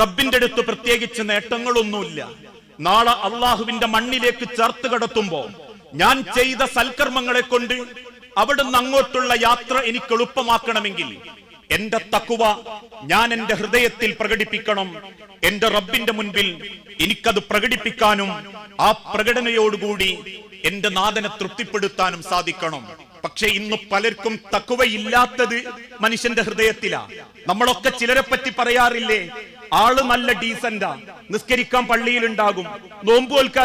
റബ്ബിന്റെ അടുത്ത് പ്രത്യേകിച്ച് നേട്ടങ്ങളൊന്നുമില്ല. നാളെ അള്ളാഹുവിന്റെ മണ്ണിലേക്ക് ചേർത്ത് കടത്തുമ്പോ ഞാൻ ചെയ്ത സൽക്കർമ്മങ്ങളെ കൊണ്ട് അവിടുന്ന് അങ്ങോട്ടുള്ള യാത്ര എനിക്ക് എളുപ്പമാക്കണമെങ്കിൽ എന്റെ തക്കുവ ഞാൻ എന്റെ ഹൃദയത്തിൽ പ്രകടിപ്പിക്കണം. എന്റെ റബ്ബിന്റെ മുൻപിൽ എനിക്കത് പ്രകടിപ്പിക്കാനും ആ പ്രകടനയോടുകൂടി എന്റെ നാഥനെ തൃപ്തിപ്പെടുത്താനും സാധിക്കണം. പക്ഷെ ഇന്ന് പലർക്കും തക്കുവയില്ലാത്തത് മനുഷ്യന്റെ ഹൃദയത്തിലാ. നമ്മളൊക്കെ ചിലരെ പറ്റി പറയാറില്ലേ ആൾ നല്ല ഡീസന്റാ നിസ്കരിക്കാൻ പള്ളിയിലുണ്ടാകും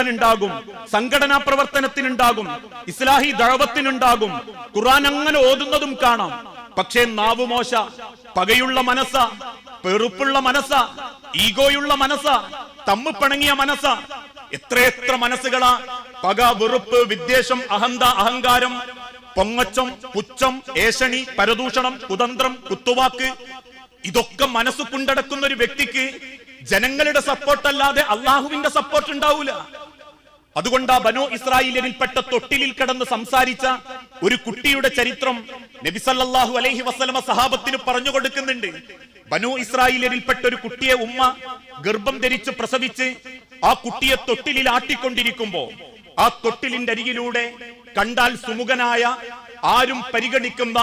ഉണ്ടാകും സംഘടനാ പ്രവർത്തനത്തിനുണ്ടാകും ഇസ്ലാഹി ദഴവത്തിനുണ്ടാകും ഖുറാൻ അങ്ങനെ ഓതുന്നതും കാണാം. പക്ഷേ നാവ് മോശ പകയുള്ള മനസ്സ പെറുപ്പുള്ള മനസ്സ ഈഗോയുള്ള മനസ്സ തമ്മ് പിണങ്ങിയ മനസ്സ എത്രയെത്ര മനസ്സുകളാ പക വെറുപ്പ് വിദ്വേഷം അഹന്ത അഹങ്കാരം പൊങ്ങച്ചം പുച്ഛം ഏഷണി പരദൂഷണം കുതന്ത്രം കുത്തുവാക്ക് ഇതൊക്കെ മനസ്സ് കൊണ്ടടക്കുന്ന ഒരു വ്യക്തിക്ക് ജനങ്ങളുടെ സപ്പോർട്ട് അല്ലാതെ അള്ളാഹുവിന്റെ സപ്പോർട്ട് ഉണ്ടാവൂല. അതുകൊണ്ട് ആ ബനോ ഇസ്രായേലിൽപ്പെട്ട തൊട്ടിലിൽ കിടന്ന് സംസാരിച്ച ഒരു കുട്ടിയുടെ ചരിത്രം നബിസല്ലാഹു അലൈഹി വസ്ലമ സഹാബത്തിന് പറഞ്ഞു കൊടുക്കുന്നുണ്ട്. ബനു ഇസ്രായേലിൽപ്പെട്ട ഒരു കുട്ടിയെ ഉമ്മ ഗർഭം ധരിച്ച് പ്രസവിച്ച് ആ കുട്ടിയെ തൊട്ടിലിൽ ആട്ടിക്കൊണ്ടിരിക്കുമ്പോ ആ തൊട്ടിലിന്റെ അരികിലൂടെ കണ്ടാൽ സുമുഖനായ ആരും പരിഗണിക്കുന്ന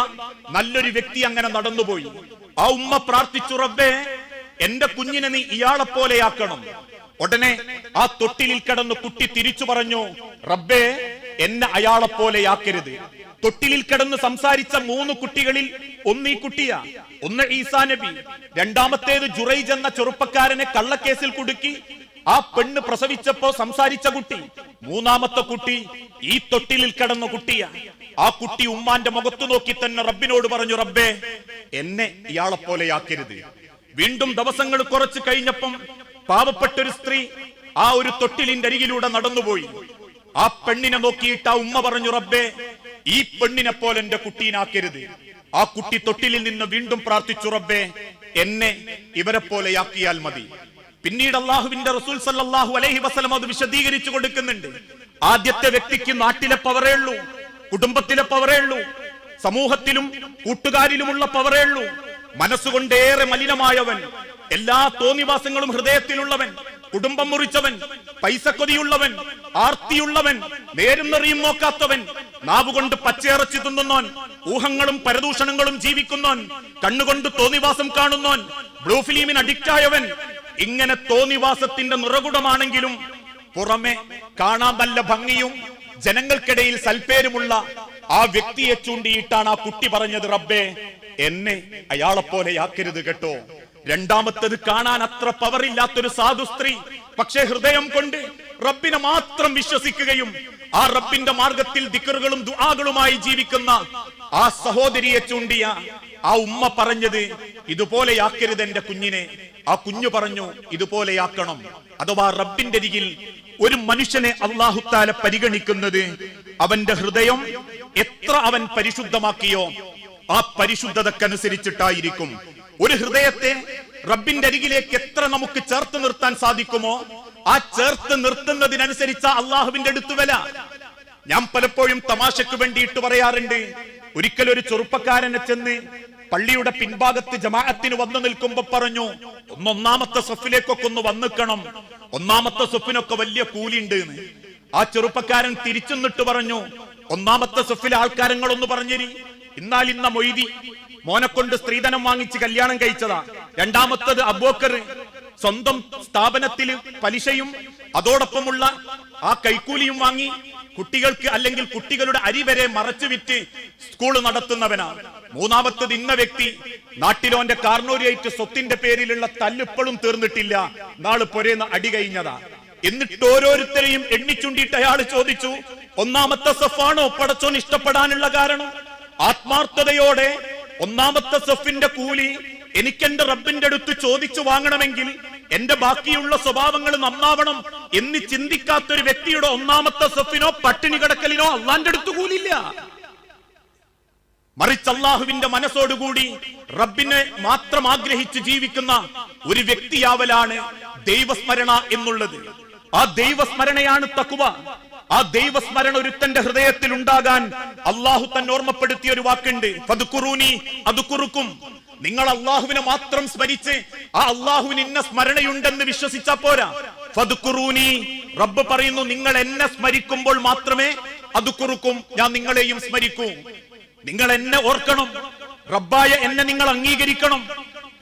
നല്ലൊരു വ്യക്തി അങ്ങനെ നടന്നുപോയി. ആ ഉമ്മ പ്രാർത്ഥിച്ചു റബ്ബേ എന്റെ കുഞ്ഞിനെ നീ ഇയാളെ പോലെയാക്കണം ഉടനെ ആ തൊട്ടിലിൽ കിടന്ന് കുട്ടി തിരിച്ചു പറഞ്ഞു റബ്ബേ എന്നെ അയാളെ പോലെയാക്കരുത് തൊട്ടിലിൽ കിടന്ന് സംസാരിച്ച മൂന്ന് കുട്ടികളിൽ ഒന്ന് ഈ കുട്ടിയാ ഒന്ന് ഈസാ നബി. രണ്ടാമത്തേത് ജുറൈജ് എന്ന ചെറുപ്പക്കാരനെ കള്ളക്കേസിൽ കുടുക്കി ആ പെണ്ണ് പ്രസവിച്ചപ്പോ സംസാരിച്ച കുട്ടി മൂന്നാമത്തെ കുട്ടി ഈ തൊട്ടിലിൽ കിടന്ന കുട്ടിയാ. ആ കുട്ടി ഉമ്മാന്റെ മുഖത്തു നോക്കി തന്നെ റബ്ബിനോട് പറഞ്ഞു റബ്ബേ എന്നെ ഇയാളെ പോലെയാക്കരുത് വീണ്ടും ദിവസങ്ങൾ കുറച്ച് കഴിഞ്ഞപ്പം പാവപ്പെട്ട ഒരു സ്ത്രീ ആ ഒരു തൊട്ടിലിന്റെ അരികിലൂടെ നടന്നുപോയി. ആ പെണ്ണിനെ നോക്കിയിട്ട് ആ ഉമ്മ പറഞ്ഞു റബ്ബേ ഈ പെണ്ണിനെ പോലെ എന്റെ കുട്ടീനാക്കരുത്. ആ കുട്ടി തൊട്ടിലിൽ നിന്ന് വീണ്ടും പ്രാർത്ഥിച്ചു റബ്ബേ എന്നെ ഇവരെ പോലെയാക്കിയാൽ മതി. പിന്നീട് അള്ളാഹുവിന്റെ റസൂൽ സല്ലാഹു അലൈഹി വസ്ലം അത് വിശദീകരിച്ചു കൊടുക്കുന്നുണ്ട്. ആദ്യത്തെ വ്യക്തിക്ക് നാട്ടിലെ പവറേ ഉള്ളൂ കുടുംബത്തിലെ പവറേ ഉള്ളൂ സമൂഹത്തിലും കൂട്ടുകാരിലുമുള്ള പവറേ ഉള്ളൂ. മനസ്സുകൊണ്ടേറെ മലിനമായവൻ എല്ലാ തോന്നിവാസങ്ങളും ഹൃദയത്തിലുള്ളവൻ കുടുംബം മുറിച്ചവൻ പൈസക്കൊതിയുള്ളവൻ ആർത്തിയുള്ളവൻ നേരും നോക്കാത്തവൻ നാവുകൊണ്ട് പച്ചയിറച്ചി തിന്നുന്നോൻ ഊഹങ്ങളും പരദൂഷണങ്ങളും ജീവിക്കുന്നോൻ കണ്ണുകൊണ്ട് തോന്നിവാസം കാണുന്നോൻ ബ്ലൂ ഫിലിമിന് അഡിക്റ്റായവൻ ഇങ്ങനെ തോന്നിവാസത്തിന്റെ നിറകുടമാണെങ്കിലും പുറമെ കാണാൻ നല്ല ഭംഗിയും ജനങ്ങൾക്കിടയിൽ സൽപ്പേരുമുള്ള ആ വ്യക്തിയെ ചൂണ്ടിയിട്ടാണ് ആ കുട്ടി പറഞ്ഞത് റബ്ബേ എന്നെ അയാളെ ആക്കരുത് കേട്ടോ. രണ്ടാമത്തത് കാണാൻ അത്ര പവറില്ലാത്തൊരു സാധു സ്ത്രീ പക്ഷേ ഹൃദയം കൊണ്ട് റബ്ബിനെ മാത്രം വിശ്വസിക്കുകയും ആ റബ്ബിന്റെ മാർഗത്തിൽ ദിക്കറുകളും ദുആകളുമായി ജീവിക്കുന്ന ആ സഹോദരിയെ ചൂണ്ടിയ ആ ഉമ്മ പറഞ്ഞത് ഇതുപോലെയാക്കരുത് എന്റെ കുഞ്ഞിനെ. ആ കുഞ്ഞു പറഞ്ഞു ഇതുപോലെയാക്കണം. അഥവാ റബ്ബിന്റെ അരികിൽ ഒരു മനുഷ്യനെ അള്ളാഹുത്താല പരിഗണിക്കുന്നത് അവന്റെ ഹൃദയം എത്ര അവൻ പരിശുദ്ധമാക്കിയോ ആ പരിശുദ്ധതക്കനുസരിച്ചിട്ടായിരിക്കും. ഒരു ഹൃദയത്തെ റബ്ബിന്റെ അരികിലേക്ക് എത്ര നമുക്ക് ചേർത്ത് നിർത്താൻ സാധിക്കുമോ ആ ചേർത്ത് നിർത്തുന്നതിനനുസരിച്ച അള്ളാഹുവിന്റെ അടുത്ത് വില. ഞാൻ പലപ്പോഴും തമാശക്ക് വേണ്ടിയിട്ട് പറയാറുണ്ട് ഒരിക്കൽ ഒരു ചെറുപ്പക്കാരനെ ചെന്ന് പള്ളിയുടെ പിൻഭാഗത്ത് ജമാഅത്തിന് വന്നു നിൽക്കുമ്പോ പറഞ്ഞു ഒന്നൊന്നാമത്തെ സഫിലേക്കൊക്കെ ഒന്ന് വന്നിക്കണം ഒന്നാമത്തെ സഫിനൊക്കെ വലിയ കൂലിണ്ട് ആ ചെറുപ്പക്കാരൻ തിരിച്ചെന്നിട്ട് പറഞ്ഞു ഒന്നാമത്തെ സഫിലെ ആൾക്കാരങ്ങളൊന്ന് പറഞ്ഞിരി. എന്നാൽ ഇന്ന മൊയ്തി മോനെ കൊണ്ട് സ്ത്രീധനം വാങ്ങിച്ച് കല്യാണം കഴിച്ചതാ. രണ്ടാമത്തത് അബോക്കർ സ്വന്തം സ്ഥാപനത്തിൽ പലിശയും അതോടൊപ്പമുള്ള ആ കൈക്കൂലിയും വാങ്ങി കുട്ടികൾക്ക് അല്ലെങ്കിൽ കുട്ടികളുടെ അരി വരെ മറച്ചു വിറ്റ് സ്കൂൾ നടത്തുന്നവനാണ്. മൂന്നാമത്തത് ഇന്ന വ്യക്തി നാട്ടിലോന്റെ കാർണൂരിയായിട്ട് സ്വത്തിന്റെ പേരിലുള്ള തല്ലുപ്പളും തീർന്നിട്ടില്ല. നാൾ പൊരേന്ന് അടി കഴിഞ്ഞതാ. എന്നിട്ട് ഓരോരുത്തരെയും എണ്ണിച്ചുണ്ടിട്ട് അയാൾ ചോദിച്ചു ഒന്നാമത്തെ സഫാണോ പടച്ചോൻ ഇഷ്ടപ്പെടാനുള്ള കാരണം? ആത്മാർത്ഥതയോടെ ഒന്നാമത്തെ സഫിന്റെ കൂലി എനിക്ക് എന്റെ റബ്ബിന്റെ അടുത്ത് ചോദിച്ചു വാങ്ങണമെങ്കിൽ എന്റെ ബാക്കിയുള്ള സ്വഭാവങ്ങൾ നന്നാവണം എന്ന് ചിന്തിക്കാത്ത ഒരു വ്യക്തിയുടെ ഒന്നാമത്തെ സഫിനോ പട്ടിണി കിടക്കലിനോ അള്ളാന്റെ അടുത്ത് കൂലില്ല. മറിച്ച് അള്ളാഹുവിന്റെ മനസ്സോടുകൂടി റബ്ബിനെ മാത്രം ആഗ്രഹിച്ച് ജീവിക്കുന്ന ഒരു വ്യക്തിയാവലാണ് ദൈവസ്മരണ എന്നുള്ളത്. ആ ദൈവസ്മരണയാണ് തക്കുവ ആ ദൈവസ്മരണ ഒരുത്തന്റെ ഹൃദയത്തിൽ ഉണ്ടാകാൻ അള്ളാഹു തന്നെ ഓർമ്മപ്പെടുത്തിയ ഒരു വാക്കുണ്ട്. അത് കുറുക്കും നിങ്ങൾ അള്ളാഹുവിനെ മാത്രം സ്മരിച്ച് ആ അള്ളാഹുവിന് ഇന്ന സ്മരണയുണ്ടെന്ന് വിശ്വസിച്ചാ പോരാ. ഫതുക്കുറൂനി റബ്ബ് പറയുന്നു നിങ്ങൾ എന്നെ സ്മരിക്കുമ്പോൾ മാത്രമേ അത് കുറുക്കും ഞാൻ നിങ്ങളെയും സ്മരിക്കൂ. നിങ്ങൾ എന്നെ ഓർക്കണം. റബ്ബായ എന്നെ നിങ്ങൾ അംഗീകരിക്കണം.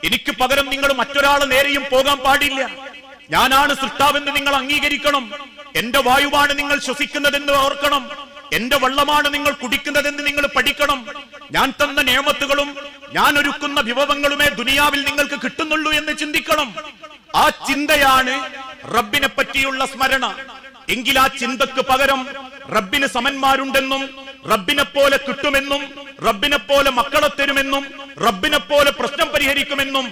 എനിക്ക് പകരം നിങ്ങൾ മറ്റൊരാൾ നേരെയും പോകാൻ പാടില്ല. ഞാനാണ് സൃഷ്ടാവെന്ന് നിങ്ങൾ അംഗീകരിക്കണം. എന്റെ വായുവാണ് നിങ്ങൾ ശ്വസിക്കുന്നതെന്ന് ഓർക്കണം. എന്റെ വെള്ളമാണ് നിങ്ങൾ കുടിക്കുന്നതെന്ന് നിങ്ങൾ പഠിക്കണം. ഞാൻ തന്ന നിയമത്തുകളും ഞാൻ ഒരുക്കുന്ന വിഭവങ്ങളുമേ ദുനിയാവിൽ നിങ്ങൾക്ക് കിട്ടുന്നുള്ളൂ എന്ന് ചിന്തിക്കണം. ആ ചിന്തയാണ് റബ്ബിനെ പറ്റിയുള്ള സ്മരണ. എങ്കിൽ ആ ചിന്തക്ക് പകരം റബ്ബിന് സമന്മാരുണ്ടെന്നും റബ്ബിനെ പോലെ കിട്ടുമെന്നും റബ്ബിനെ പോലെ മക്കളെ തരുമെന്നും റബ്ബിനെ പോലെ പ്രശ്നം പരിഹരിക്കുമെന്നും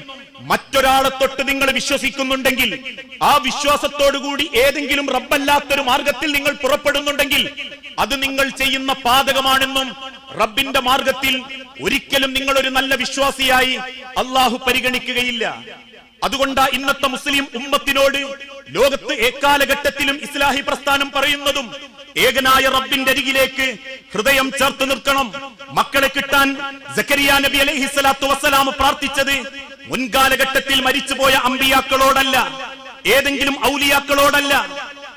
മറ്റൊരാളെ തൊട്ട് നിങ്ങൾ വിശ്വസിക്കുന്നുണ്ടെങ്കിൽ ആ വിശ്വാസത്തോടുകൂടി ഏതെങ്കിലും റബ്ബല്ലാത്തൊരു മാർഗത്തിൽ നിങ്ങൾ പുറപ്പെടുന്നുണ്ടെങ്കിൽ അത് നിങ്ങൾ ചെയ്യുന്ന പാതകമാണെന്നും റബ്ബിന്റെ മാർഗത്തിൽ ഒരിക്കലും നിങ്ങൾ ഒരു നല്ല വിശ്വാസിയായി അള്ളാഹു പരിഗണിക്കുകയില്ല. അതുകൊണ്ടാ ഇന്നത്തെ മുസ്ലിം ഉമ്മത്തിനോട് ലോകത്ത് ഏക്കാലഘട്ടത്തിലും ഇസ്ലാഹി പ്രസ്ഥാനം പറയുന്നതും ഏകനായ റബ്ബിന്റെ അരികിലേക്ക് ഹൃദയം ചേർത്ത് നിർത്തണം. മക്കളെ കിട്ടാൻ സക്കരിയ നബി അലൈഹി സ്വലാത്തു വസ്സലാം പ്രാർത്ഥിച്ചത് മുൻകാലഘട്ടത്തിൽ മരിച്ചുപോയ അമ്പിയാക്കളോടല്ല ഏതെങ്കിലും ഔലിയാക്കളോടല്ല.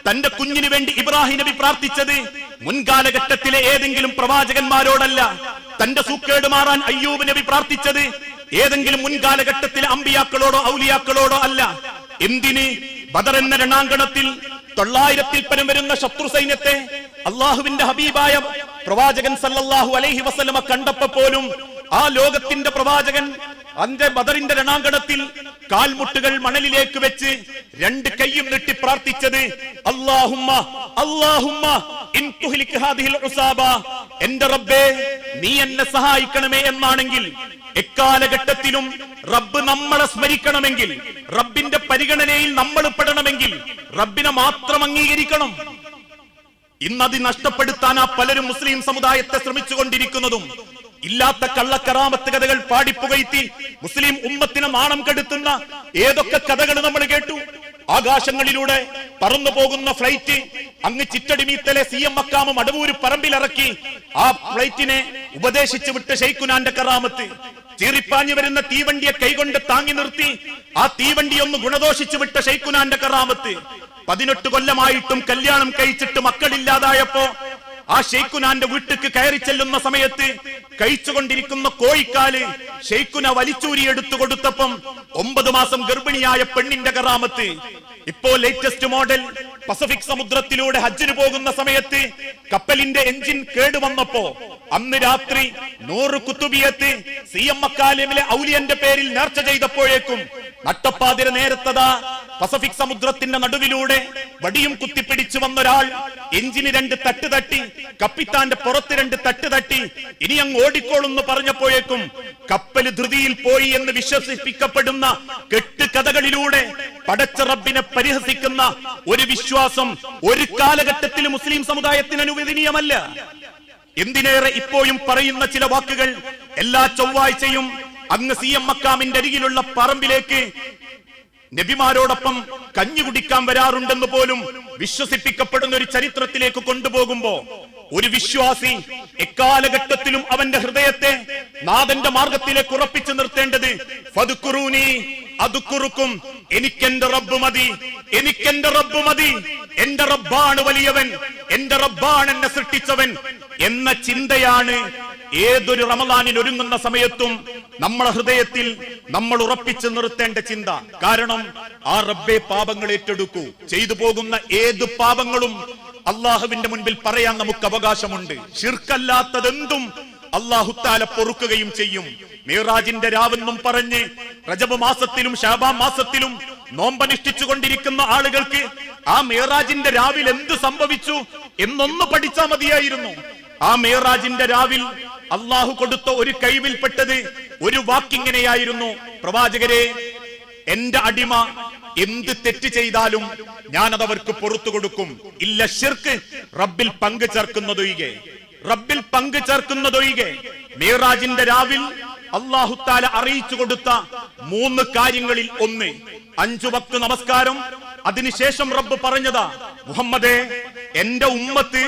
തന്റെ കുഞ്ഞിനു വേണ്ടി ഇബ്രാഹിം നബി പ്രാർത്ഥിച്ചത് മുൻകാലഘട്ടത്തിലെ ഏതെങ്കിലും പ്രവാചകന്മാരോടല്ല. തന്റെ സൂക്കേട് മാറാൻ അയ്യൂബ് നബി പ്രാർത്ഥിച്ചത് ഏതെങ്കിലും മുൻകാലഘട്ടത്തിൽ അമ്പിയാക്കളോടോ ഔലിയാക്കളോടോ അല്ല. എന്തിന്? ബദർ എന്ന രണാങ്കണത്തിൽ തൊള്ളായിരത്തിൽ പരം വരുന്ന ശത്രു സൈന്യത്തെ അള്ളാഹുവിന്റെ ഹബീബായ പ്രവാചകൻ സല്ലല്ലാഹു അലൈഹി വസല്ലമ കണ്ടപ്പോ പോലും ആ ലോകത്തിന്റെ പ്രവാചകൻ അന്റെ ബദറിന്റെ രണാങ്കണത്തിൽ കാൽമുട്ടുകൾ മണലിലേക്ക് വെച്ച് രണ്ട് കൈയും നീട്ടി പ്രാർത്ഥിച്ചത് ഹാദിഹിൽ ഉസാബ എന്റെ റബ്ബേ നീ എന്നെ സഹായിക്കണമേ എന്നാണെങ്കിൽ എക്കാലഘട്ടത്തിലും റബ്ബ് നമ്മളെ സ്മരിക്കണമെങ്കിൽ റബ്ബിന്റെ പരിഗണനയിൽ നമ്മൾ പെടണമെങ്കിൽ റബ്ബിനെ മാത്രം അംഗീകരിക്കണം. ഇന്നത് ആ പലരും മുസ്ലിം സമുദായത്തെ ശ്രമിച്ചുകൊണ്ടിരിക്കുന്നതും ഇല്ലാത്ത കള്ളക്കറാമത്ത് കഥകൾ പാടിപ്പുകയത്തി മുസ്ലിം ഉമ്മത്തിനെ നാണം കെടുത്തുന്ന ഏതൊക്കെ കഥകൾ നമ്മൾ കേട്ടു? ആകാശങ്ങളിലൂടെ പറന്നു പോകുന്ന ഫ്ലൈറ്റ് അങ്ങ് ചിറ്റടിമീത്തലെ സി എം അക്കാമ മടവൂര് പറമ്പിലിറക്കി ആ ഫ്ലൈറ്റിനെ ഉപദേശിച്ചു വിട്ട ഷെയ്ഖുനാന്റെ കറാമത്ത്. ചീറിപ്പാഞ്ഞു വരുന്ന തീവണ്ടിയെ കൈകൊണ്ട് താങ്ങി നിർത്തി ആ തീവണ്ടി ഒന്ന് ഗുണദോഷിച്ചു വിട്ട ഷെയ്ഖുനാന്റെ കറാമത്ത്. പതിനെട്ട് കൊല്ലമായിട്ടും കല്യാണം കഴിച്ചിട്ട് മക്കളില്ലാതായപ്പോ ആ ഷെയ്ഖുനാന്റെ വീട്ടിക്ക് കയറി ചെല്ലുന്ന സമയത്ത് കഴിച്ചുകൊണ്ടിരിക്കുന്ന കോഴിക്കാൽ ഷെയ്ഖുന വലിച്ചൂരി എടുത്തു കൊടുത്തപ്പം ഒമ്പത് മാസം ഗർഭിണിയായ പെണ്ണിന്റെ കറാമത്ത്. ഇപ്പോ ലേറ്റസ്റ്റ് മോഡൽ പസഫിക് സമുദ്രത്തിലൂടെ ഹജ്ജിന് പോകുന്ന സമയത്ത് കപ്പലിന്റെ എഞ്ചിൻ കേടുവന്നപ്പോ അന്ന് രാത്രി നൂറ് കുത്തുബിയത്ത് സി എം അക്കാലമിലെ ഔലിയന്റെ പേരിൽ നേർച്ച ചെയ്തപ്പോഴേക്കും നട്ടപ്പാതിര നേരത്തതാ പസഫിക് സമുദ്രത്തിന്റെ നടുവിലൂടെ വടിയും കുത്തിപ്പിടിച്ചു വന്നൊരാൾ എഞ്ചിന് രണ്ട് തട്ട് തട്ടി കപ്പിത്താന്റെ പുറത്ത് രണ്ട് തട്ട് തട്ടി ഇനി അങ്ങ് ഓടിക്കോളെന്ന് പറഞ്ഞപ്പോഴേക്കും കപ്പൽ ധൃതിയിൽ പോയി എന്ന് വിശ്വസിപ്പിക്കപ്പെടുന്ന കെട്ട് കഥകളിലൂടെ പടച്ച റബ്ബിനെ പരിഹസിക്കുന്ന ഒരു വിശ്വാസം ഒരു കാലഘട്ടത്തിൽ മുസ്ലിം സമുദായത്തിന് അനുവദനീയമല്ല. എന്തിനേറെ ഇപ്പോഴും പറയുന്ന ചില വാക്കുകൾ എല്ലാ ചൊവ്വാഴ്ചയും അങ്ങ് സി എം അക്കാമിന്റെ അരികിലുള്ള പറമ്പിലേക്ക് നബിമാരോടൊപ്പം കഞ്ഞി കുടിക്കാൻ വരാറുണ്ടെന്ന് പോലും വിശ്വസിപ്പിക്കപ്പെടുന്ന ഒരു ചരിത്രത്തിലേക്ക് കൊണ്ടുപോകുമ്പോ ഒരു വിശ്വാസി എക്കാലഘട്ടത്തിലും അവന്റെ ഹൃദയത്തെ നാഥന്റെ മാർഗത്തിലേക്ക് ഉറപ്പിച്ചു നിർത്തേണ്ടത് ഫതുക്കുറൂനി അതുക്കുറുക്കും എനിക്കെന്റെ റബ്ബ് മതി എനിക്കെന്റെ റബ്ബ് മതി എന്റെ റബ്ബാണ് വലിയവൻ എന്റെ റബ്ബാണ് എന്നെ സൃഷ്ടിച്ചവൻ എന്ന ചിന്തയാണ് ഏതൊരു റമദാനിൽ ഒരുങ്ങുന്ന സമയത്തും നമ്മളെ ഹൃദയത്തിൽ നമ്മൾ ഉറപ്പിച്ചു നിർത്തേണ്ട ചിന്ത. കാരണം ആ റബ്ബെ പാപങ്ങൾ ഏറ്റെടുക്കൂ. ചെയ്തു പോകുന്ന ഏത് പാപങ്ങളും അള്ളാഹുവിന്റെ മുൻപിൽ പറയാൻ നമുക്ക് അവകാശമുണ്ട്. ഷിർക്കല്ലാത്തതെന്തും അള്ളാഹുത്താല പൊറുക്കുകയും ചെയ്യും. മീറാജിന്റെ രാവെന്നും പറഞ്ഞ് റജബ് മാസത്തിലും ഷാബാ മാസത്തിലും നോമ്പനുഷ്ഠിച്ചു കൊണ്ടിരിക്കുന്ന ആളുകൾക്ക് ആ മേറാജിന്റെ രാവിൽ എന്ത് സംഭവിച്ചു എന്നൊന്ന് പഠിച്ചാൽ മതിയായിരുന്നു. ആ മേറാജിന്റെ രാവിൽ അള്ളാഹു കൊടുത്ത ഒരു കഴിവിൽപ്പെട്ടത് ഒരു വാക്കിങ്ങനെയായിരുന്നു. പ്രവാചകരെ എന്റെ അടിമ എന്ത് തെറ്റ് ചെയ്താലും ഞാനത് അവർക്ക് പുറത്തു കൊടുക്കും. ഇല്ല ഷിർക്ക് റബ്ബിൽ പങ്കു ചേർക്കുന്നതൊഴികെ. റബ്ബിൽ പങ്കു ചേർക്കുന്നതൊഴികെ. മീറാജിന്റെ രാവിൽ അള്ളാഹുത്താല അറിയിച്ചു കൊടുത്ത മൂന്ന് കാര്യങ്ങളിൽ ഒന്ന്. അഞ്ചു വക്ത് നമസ്കാരം. അതിനുശേഷം റബ്ബ് പറഞ്ഞതാ മുഹമ്മദേ എന്റെ ഉമ്മത്ത്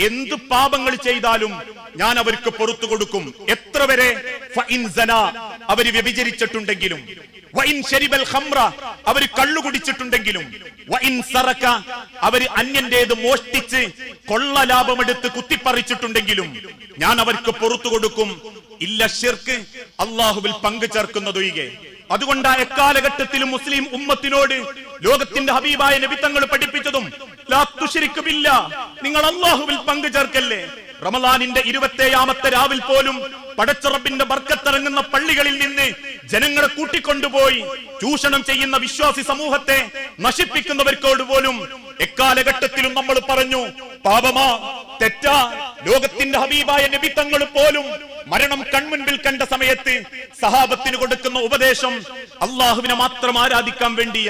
എന്ത് പാപങ്ങൾ ചെയ്താലും ഞാൻ അവർക്ക് പുറത്തു കൊടുക്കും. എത്ര വരെ? അവർ വ്യഭിചരിച്ചിട്ടുണ്ടെങ്കിലും. അവർ കള്ളു കുടിച്ചിട്ടുണ്ടെങ്കിലും. അവർ അന്യന്റേത് മോഷ്ടിച്ച് കൊള്ള ലാഭമെടുത്ത് കുത്തിപ്പറിച്ചിട്ടുണ്ടെങ്കിലും ഞാൻ അവർക്ക് പുറത്തു കൊടുക്കും. ഇല്ല ഷിർക്ക്. അള്ളാഹുവിൽ പങ്കു ചേർക്കുന്നതൊഴികെ അതുകൊണ്ട് ആ എക്കാലഘട്ടത്തിലും മുസ്ലിം ഉമ്മത്തിനോട് ലോകത്തിന്റെ ഹബീബായ നബിത്തങ്ങൾ പഠിപ്പിച്ചതും ലാ തുശ്രിക്കു ബില്ലാ. നിങ്ങൾ അള്ളാഹുവിൽ പങ്കു ചേർക്കല്ലേ റമലാനിന്റെ ഇരുപത്തേഴാമത്തെ രാവിൽ പോലും പടച്ചുറപ്പിന്റെ ബർക്കത്തിറങ്ങുന്ന പള്ളികളിൽ നിന്ന് ജനങ്ങളെ കൂട്ടിക്കൊണ്ടുപോയി ചൂഷണം ചെയ്യുന്ന വിശ്വാസി സമൂഹത്തെ നശിപ്പിക്കുന്നവർക്കോട് പോലും എക്കാലഘട്ടത്തിലും നമ്മൾ പറഞ്ഞു പാപമാ തെറ്റാ ലോകത്തിന്റെ ഹബീബായ നബിത്തങ്ങൾ പോലും മരണം കൺമുൻപിൽ കണ്ട സമയത്ത് സഹാബത്തിന് കൊടുക്കുന്ന ഉപദേശം അള്ളാഹുവിനെ മാത്രം ആരാധിക്കാൻ വേണ്ടിയ.